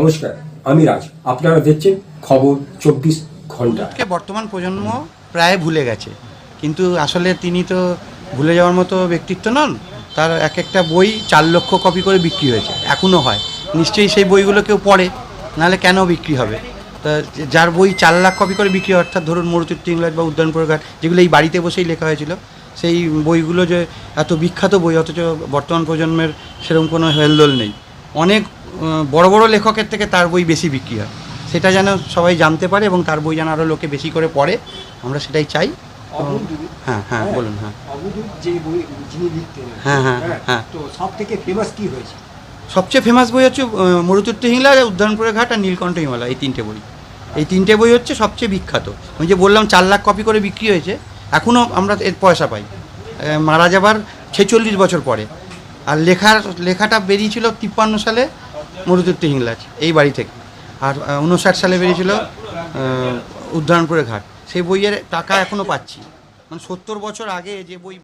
নমস্কার আমি রাজ। আপনারা দেখছেন খবর চব্বিশ ঘণ্টা। বর্তমান প্রজন্ম প্রায় ভুলে গেছে। কিন্তু আসলে তিনি তো ভুলে যাওয়ার মতো ব্যক্তিত্ব নন। তার এক একটা বই চার লক্ষ কপি করে বিক্রি হয়েছে। এখনও হয়। নিশ্চয়ই সেই বইগুলো কেউ পড়ে নাহলে কেন বিক্রি হবে? তা যার বই চার লাখ কপি করে বিক্রি হয়, অর্থাৎ ধরুন মরুতীর্থ ইংলাজ বা উদ্যানপুর ঘাট যেগুলো এই বাড়িতে বসেই লেখা হয়েছিল সেই বইগুলো যে এত বিখ্যাত বই অথচ বর্তমান প্রজন্মের সেরকম কোনো হেলদোল নেই। অনেক বড় বড় লেখকের থেকে তার বই বেশি বিক্রি হয়। সেটা যেন সবাই জানতে পারে এবং তার বই যেন আরও লোকে বেশি করে পড়ে আমরা সেটাই চাই। হ্যাঁ হ্যাঁ বলুন হ্যাঁ। যে বই যিনি লিখতেন হ্যাঁ, হ্যাঁ, হ্যাঁ। তো সব থেকে ফেমাস কি হয়েছে? সবচেয়ে ফেমাস বই হচ্ছে মরুতুর্ত হিংলা উদ্যানপুরের ঘাট আর নীলকণ্ঠ হিমালয় এই তিনটে বই। এই তিনটে বই হচ্ছে সবচেয়ে বিখ্যাত। আমি যে বললাম চার লাখ কপি করে বিক্রি হয়েছে এখনও আমরা এর পয়সা পাই। মারা যাবার ছেচল্লিশ বছর পরে। আর লেখার লেখাটা বেরিয়েছিল তিপ্পান্ন সালে মরুতুর্ত হিংলাজ এই বাড়ি থেকে। আর উনষাট সালে বেরিয়েছিল উদ্ধারণপুরের ঘাট। সেই বইয়ের টাকা এখনও পাচ্ছি। মানে সত্তর বছর আগে যে বই